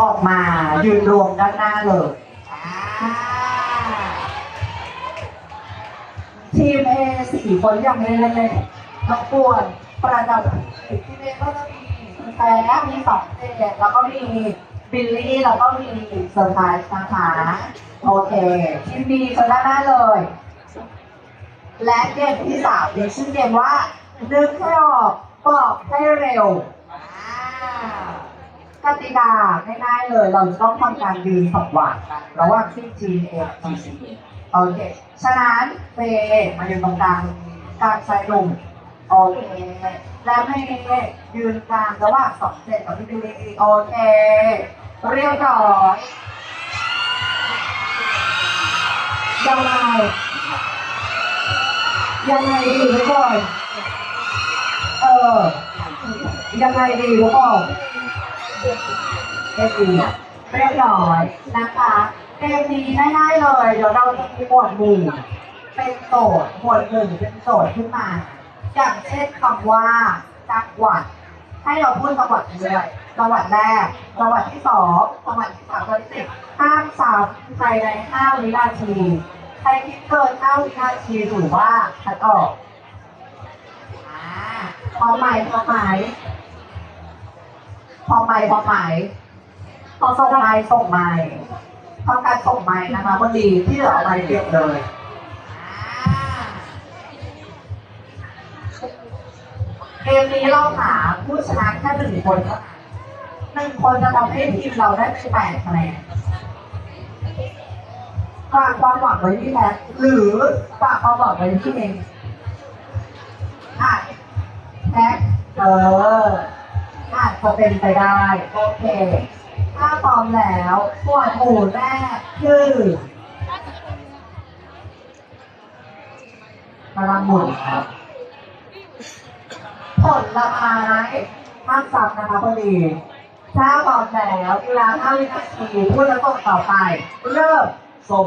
ออกมายืนรวมด้านหน้าเลยทีม A สี่คนยังไม่เล่นเลยรบกวนประจำทีม A ก็จะมีแพ้มีสองเจแล้วก็มีบิลลี่แล้วก็มีเซอร์ไพรส์นะคะโอเคทีม B ชนะได้เลย และเกมที่สามมีชื่อเกมว่านึกให้ออกบอกให้เร็วอ่า กติกาง่ายๆเลย เราจะต้องทำการยืนสับหว่างกันระหว่างที่ G A G C โอเค ฉะนั้นเฟย์มายืนตรงกลางกลางชายหนุ่มโอเคและเมย์ยืนกลางระหว่างสองเซตกับพี่บิลลี่โอเค เรียบร้อยยังไงยังไงดีทุกคนเออยังไงดีทุกคน เอฟดีเรียบร้อยนะคะเกมนี้ง่ายๆเลย เดี๋ยวเราจะมีหมวดหมู่เป็นโจทย์หมวดหนึ่งเป็นโจทย์ขึ้นมา อย่างเช่นคำว่าจังหวัด ให้เราพูดจังหวัดเรื่อยจังหวัดแรกจังหวัดที่สองจังหวัดที่สามจังหวัดที่สี่ห้ามซ้ำภายในห้าวินาทีใครคิดเกินห้าวินาทีถือว่าคัดออกอ่าพอไหมพอไหม พอไหมพอไหมพอส่งไหมส่งไหมทำการส่งไหมนะคะพอดีที่เหลือเอาไหมเก็บเลยเกมนี้เราหาผู้ชนะแค่หนึ่งคนนั้นหนึ่งคนจะทำให้ทีมเราได้แปดคะแนนฝากความหวังไว้ที่แพทหรือฝากความหวังไว้ที่เองอะแพทเอออ จจะเป็นไปได้โอเค ถ้าพร้อมแล้วหมวดหมู่แรกคือกำลังหมุนครับ ผลไม้ห้ามซ้ำนะคะพอดีถ้าพร้อมแล้วเวลาห้าวินาทีพูดแล้วตกต่อไป เริ่มส้ม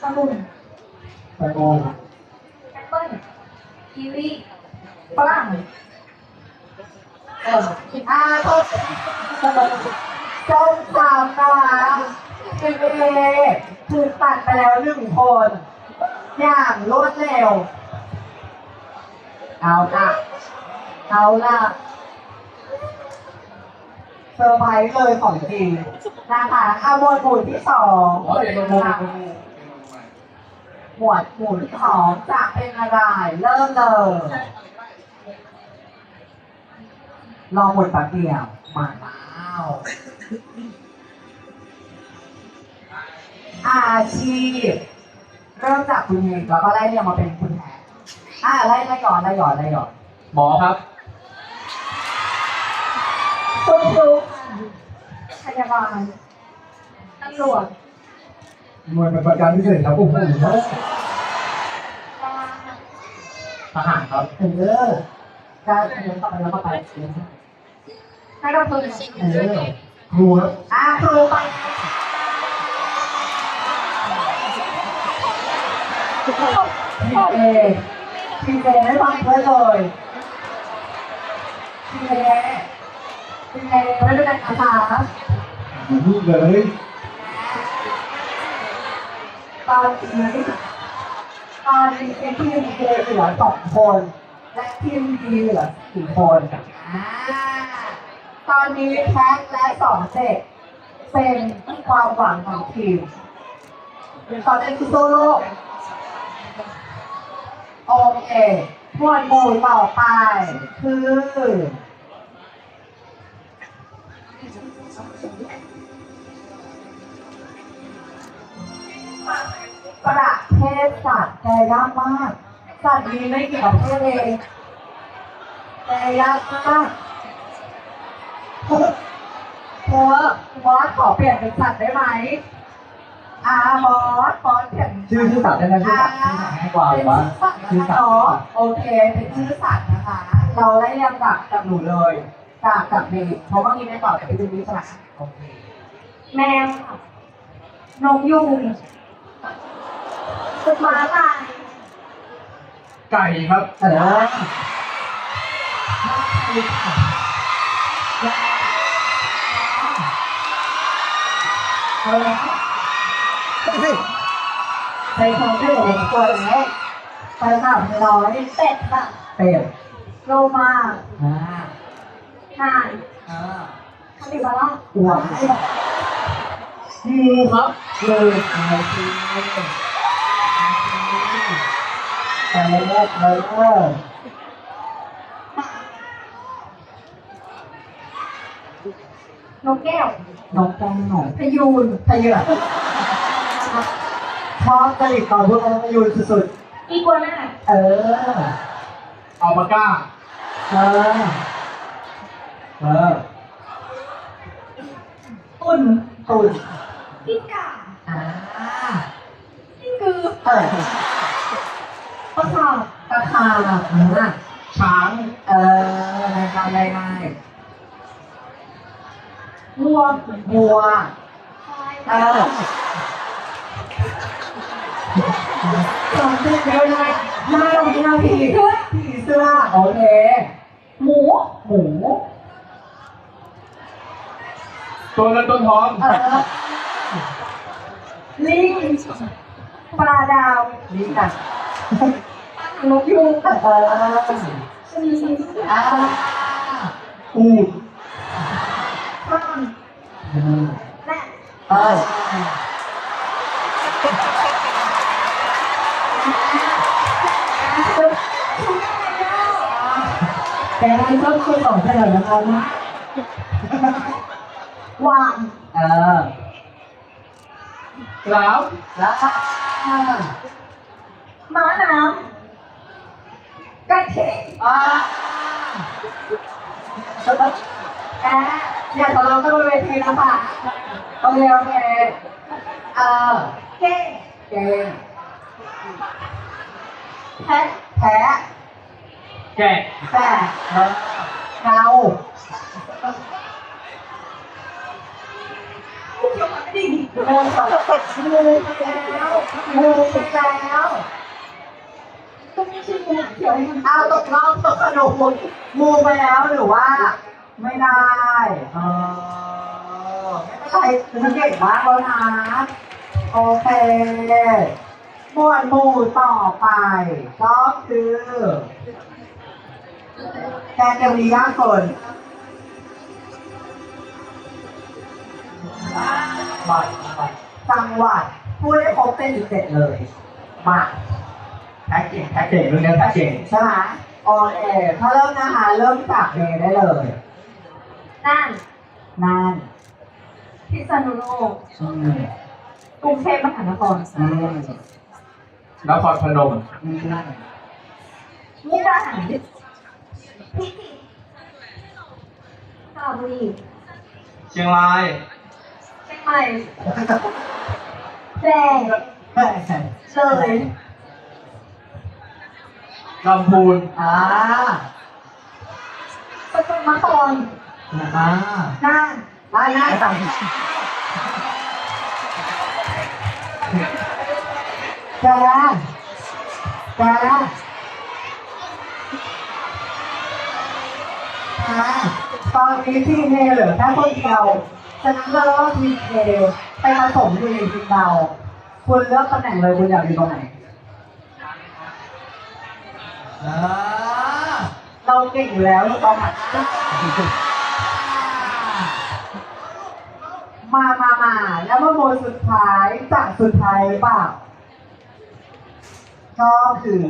กระบุนแตงโมแอปเปิ้ลกีวีฝรั่งเอออาต้นส้มตำนะคะทีเอถูกตัดไปแล้วหนึ่งคน อย่างรวดเร็ว เอาละเอาละเซอร์ไพรส์เลยของจริงนะคะอาหมวดหมู่ที่สองอ๋อเด็กโมหมวดหมู่ที่สองจะเป็นอะไร เริ่มเลย ลองหมดแป๊บเดียว มาแล้วอาชีพ เริ่มจากคุณเองแล้วก็ไล่เรียงมาเป็นคุณแทนอ่าไล่ไล่ก่อนไล่ก่อนไล่ก่อนหมอครับ คุณครูพยาบาลตำรวจหน่วยปฏิบัติการพิเศษครับโอ้โหทหารครับ เออ การเรียนต่อไปแล้วก็ไปให้เราฝึกเออครูครับอ่าครูไปทีเอทีเอไม่ฟังเพื่อนเลยทีเอทีเอไม่ได้เป็นภาษาพูดเลยตอนนี้ตอนนี้ทีมเอเหลือสองคน และทีมดีเหลือสี่คนอ่าตอนนี้แพ็คและสองเจ็ดเป็นความหวังของทีมตอนนี้คือโซโล่โอเคหมวดหมู่ต่อไป คือประเภทสัตว์แกยากมาก สัตว์มีไม่กี่ประเภทเองแกยากมากเธอมอสขอเปลี่ยนเป็นสัตว์ได้ไหมอ่ามอสมอสเปลี่ยนชื่อชื่อสัตว์ได้ไหมชื่อสัตว์ชื่อสัตว์ง่ายกว่าหรือว่าชื่อสัตว์โอเคเป็นชื่อสัตว์นะคะ เราไล่เรียงจากกับหนูเลยจากกับเมย์เพราะว่ามีไม่ต่อบกับพี่ดูดีใช่ไหมโอเคแมวค่ะนกยุงสุดมาลาย ไก่ครับเออเออใส่ของได้หมดตัวแล้วไปค่ะไม่ร้อยเป็ดค่ะเป็ดโลมาอ่าห่านอ่าคาปิบาร่าอ้วนงูครับเลยไอซีแต่เล็กเลยเออนกแก้ว น้องแก้วพยูนพยอะชอบจริตต่อพวกน้องพยูนสุดอีกัวน่าๆ เออ อัลปาก้า เออ เออตุ่นตุ่นกิ้งก่าอ่ากิ้งกือ เออ ปลาขาวกระทาอ่าช้าง เออในการในในวัวบัวควายเออสองเดือนเดียวเลยห้าวินาทีผีเสื้อโอเค หมู หมูตัวเงินตัวทองเออลิงปลาดาวนี่ค่ะ นกยูงเออชนีอ่าอูดข้ามอืมแม่ออแกให้ต้นคนสองเฉลยแล้วนะวานเออแล้วแล้วม้าน้ำ กระเทงอ่าแกอย่าทะเลาะกันบนเวทีนะคะโอเคโอเคเออเก้งเกมแพะแพ้แกะแต่เออเกาผู้ชมไม่ดีเดินต่องูไปแล้วงูไปแล้วก็ไม่ใช่งู เอาตกรอบตกสนุกงูงูไปแล้วหรือว่า ไม่ได้เออไม่เป็นไรคุณเก่งมากแล้วนะโอเคหมวดหมู่ต่อไปก็คือแกเกมนี้ยากคนบัตรบัตรจังหวัดพูดได้ครบเป็นสิบเจ็ดเลย มา แพ็กเก่งแพ็กเก่งเรื่องนี้แพ็กเก่งใช่ไหมโอเคถ้าเริ่มนะคะเริ่มจากเมย์ได้เลยน่านนั่นพิษณุโลกอืมกรุงเทพมหานครอืมนครพนมอืมมุกดาหารพิจิตรสระบุรีเชียงรายเชียงใหม่แพร่เฮ้ยเลย ลำพูนอ่าสกลนครอ่านั่นอ่านั่นสั่งแกแกอ่าตอนนี้ทีมเมย์เหลือแค่คนเดียวฉะนั้นเราต้องทีมเอไปผสมอยู่ในทีมเรา คุณเลือกตำแหน่งเลยคุณอยากอยู่ตรงไหน อ่าเราเก่งอยู่แล้วลูกบอลมามามาแล้วมาโมยสุดท้ายจากสุดท้ายหรือเปล่าก็คือ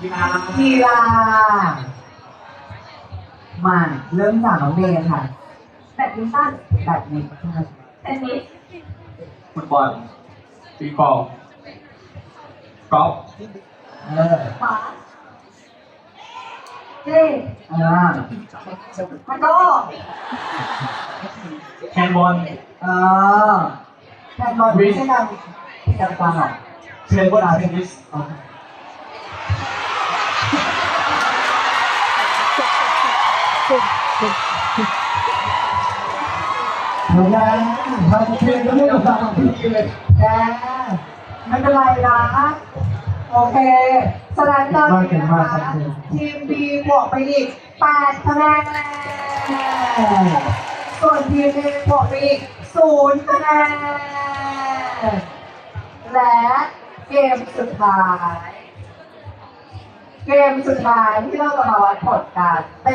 กีฬากีฬามาเริ่มจากน้องเมย์ค่ะแบดมินตันแบบนี้เทนนิสฟุตบอล ตีกอล์ฟกอล์ฟเออบาสเล่อ่ามันก็แฮนด์บอลเออแข่งบอลไม่ใช่การการการหรอกเทนบอลเทนนิสโอเจ้าทำเพลงก็ไม่ต้องฟังพี่เลยแก่ไม่เป็นไรนะโอเคสแลนด์ตอนนี้นะคะทีมบีบวกไปอีกแปดคะแนนส่วนทีมเอบวกไปอีกศูนย์คะแนนและเกมสุดท้าย เกมสุดท้ายที่เราจะมาวัดผลกันเป็น